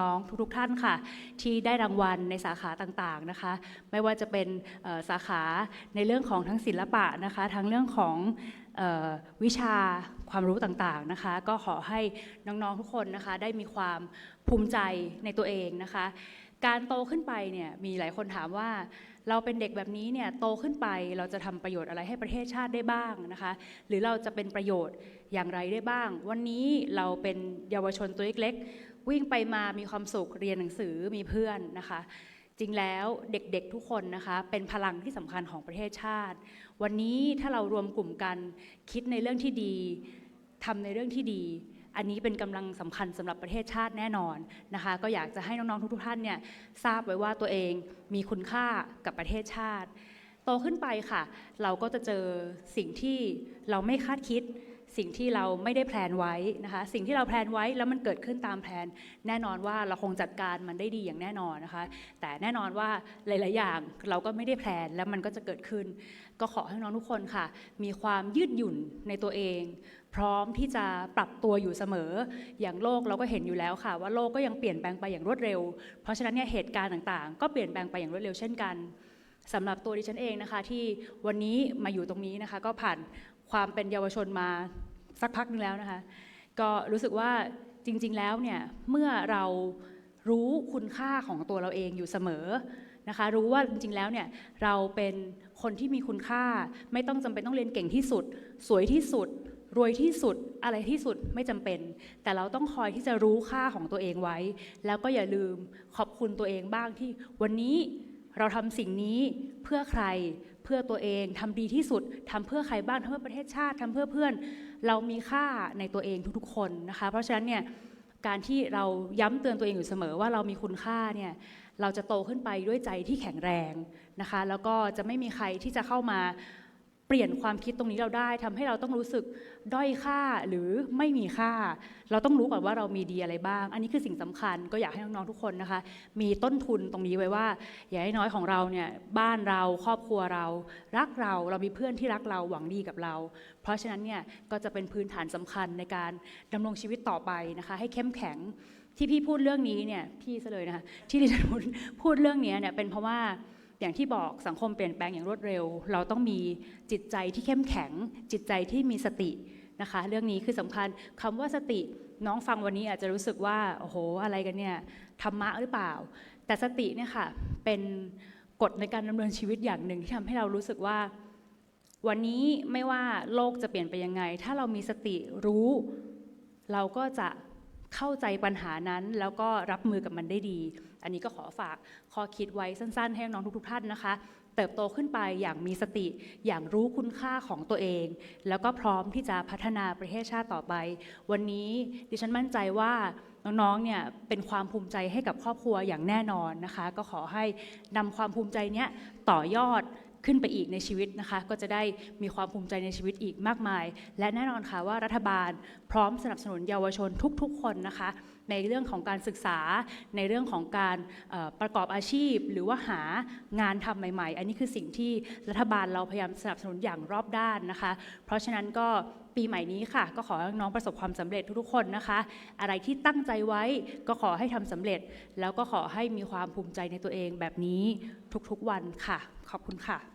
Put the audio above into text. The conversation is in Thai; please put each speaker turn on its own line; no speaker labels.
น้องๆทุกๆท่านค่ะ ที่ได้รางวัลในสาขาต่างๆนะคะ ไม่ว่าจะเป็นสาขาในเรื่องของทั้งศิลปะนะคะทั้งเรื่องของวิชาความรู้ต่างๆนะคะ ก็ขอให้น้องๆทุกคนนะคะได้มีความภูมิใจในตัวเองนะคะ การโตขึ้นไปเนี่ยมีหลายคนถามว่า เราเป็นเด็กแบบนี้เนี่ยโตขึ้นไปเราจะทำประโยชน์อะไรให้ประเทศชาติได้บ้างนะคะ หรือเราจะเป็นประโยชน์อย่างไรได้บ้าง วันนี้เราเป็นเยาวชนตัวเล็กๆวิ่งไปมามีความสุขเรียนหนังสือมีเพื่อนนะคะจริงแล้วเด็กๆทุกคนนะคะเป็นพลังที่สำคัญของประเทศชาติ วันนี้ถ้าเรารวมกลุ่มกันคิดในเรื่องที่ดีทำในเรื่องที่ดี อันนี้เป็นกำลังสำคัญสำหรับประเทศชาติแน่นอนนะคะ ก็อยากจะให้น้องๆทุกๆท่านเนี่ยทราบไว้ว่าตัวเองมีคุณค่ากับประเทศชาติ โตขึ้นไปค่ะ เราก็จะเจอสิ่งที่เราไม่คาดคิด สิ่งที่เราไม่ได้แพลนไว้นะคะ สิ่งที่เราแพลนไว้แล้วมันเกิดขึ้นตามแผนแน่นอนว่าเราคงจัดการมันได้ดีอย่างแน่นอนนะคะ แต่แน่นอนว่าหลาย ๆ อย่างเราก็ไม่ได้แพลนแล้วมันก็จะเกิดขึ้น ก็ขอให้น้องทุกคนค่ะ มีความยืดหยุ่นในตัวเอง พร้อมที่จะปรับตัวอยู่เสมอ อย่างโลกเราก็เห็นอยู่แล้วค่ะ ว่าโลกก็ยังเปลี่ยนแปลงไปอย่างรวดเร็ว เพราะฉะนั้นเนี่ยเหตุการณ์ต่าง ๆ ก็เปลี่ยนแปลงไปอย่างรวดเร็วเช่นกันสำหรับตัวดิฉันเองนะคะที่วันนี้มาอยู่ตรงนี้นะคะ ก็ผ่านความเป็นเยาวชนมา สักพักหนึงแล้วนะคะ ก็รู้สึกว่าจริง ๆ แล้วเนี่ยเมื่อเรารู้คุณค่าของตัวเราเองอยู่เสมอนะคะ รู้ว่าจริง ๆ แล้วเนี่ยเราเป็นคนที่มีคุณค่า ไม่ต้องจำเป็นต้องเรียนเก่งที่สุด สวยที่สุด รวยที่สุดอะไรที่สุดไม่จำเป็น แต่เราต้องคอยที่จะรู้ค่าของตัวเองไว้ แล้วก็อย่าลืมขอบคุณตัวเองบ้างที่วันนี้เราทำสิ่งนี้เพื่อใคร เพื่อตัวเองทำดีที่สุดทำเพื่อใครบ้างทำเพื่อประเทศชาติทำเพื่อเพื่อน เรามีค่าในตัวเองทุกๆ คนนะคะ เพราะฉะนั้นเนี่ยการที่เราย้ำเตือนตัวเองอยู่เสมอว่าเรามีคุณค่าเนี่ยเราจะโตขึ้นไปด้วยใจที่แข็งแรงนะคะ แล้วก็จะไม่มีใครที่จะเข้ามา เปลี่ยนความคิดตรงนี้เราได้ทำให้เราต้องรู้สึกด้อยค่าหรือไม่มีค่า เราต้องรู้ก่อนว่าเรามีดีอะไรบ้าง อันนี้คือสิ่งสำคัญก็อยากให้น้องๆทุกคนนะคะ มีต้นทุนตรงนี้ไว้ว่าอย่าให้น้อยของเราเนี่ยบ้านเราครอบครัวเรา รักเราเรามีเพื่อนที่รักเราหวังดีกับเรา เพราะฉะนั้นเนี่ยก็จะเป็นพื้นฐานสำคัญในการดำรงชีวิตต่อไปนะคะ ให้เข้มแข็งที่พี่พูดเรื่องนี้เนี่ยพี่ซะเลยนะคะที่ดิฉันพูดพูดเรื่องนี้เนี่ยเป็นเพราะว่า อย่างที่บอกสังคมเปลี่ยนแปลงอย่างรวดเร็ว เราต้องมีจิตใจที่เข้มแข็ง จิตใจที่มีสตินะคะ เรื่องนี้คือสำคัญคำว่าสติน้องฟังวันนี้อาจจะรู้สึกว่าโอ้โหอะไรกันเนี่ยธรรมะหรือเปล่า แต่สติเนี่ยค่ะเป็นกฎในการดำเนินชีวิตอย่างหนึ่งที่ทำให้เรารู้สึกว่า วันนี้ไม่ว่าโลกจะเปลี่ยนไปยังไง ถ้าเรามีสติรู้ เราก็จะ เข้าใจปัญหานั้นแล้วก็รับมือกับมันได้ดี อันนี้ก็ขอฝากข้อคิดไว้สั้นๆ ให้น้องทุกๆท่านนะคะ เติบโตขึ้นไปอย่างมีสติ อย่างรู้คุณค่าของตัวเอง แล้วก็พร้อมที่จะพัฒนาประเทศชาติต่อไป วันนี้ดิฉันมั่นใจว่าน้องๆ เนี่ยเป็นความภูมิใจให้กับครอบครัวอย่างแน่นอนนะคะ ก็ขอให้นำความภูมิใจเนี้ยต่อยอด ขึ้นไปอีกในชีวิตนะคะ ก็จะได้มีความภูมิใจในชีวิตอีกมากมาย และแน่นอนค่ะว่ารัฐบาลพร้อมสนับสนุนเยาวชนทุกๆ คนนะคะ ในเรื่องของการศึกษาในเรื่องของการประกอบอาชีพ หรือว่าหางานทำใหม่ ๆ อันนี้คือสิ่งที่รัฐบาลเราพยายามสนับสนุนอย่างรอบด้านนะคะ เพราะฉะนั้นก็ปีใหม่นี้ค่ะ ก็ขอให้น้องประสบความสำเร็จทุกๆคนนะคะ อะไรที่ตั้งใจไว้ก็ขอให้ทำสำเร็จ แล้วก็ขอให้มีความภูมิใจในตัวเองแบบนี้ทุกๆวันค่ะ ขอบคุณค่ะ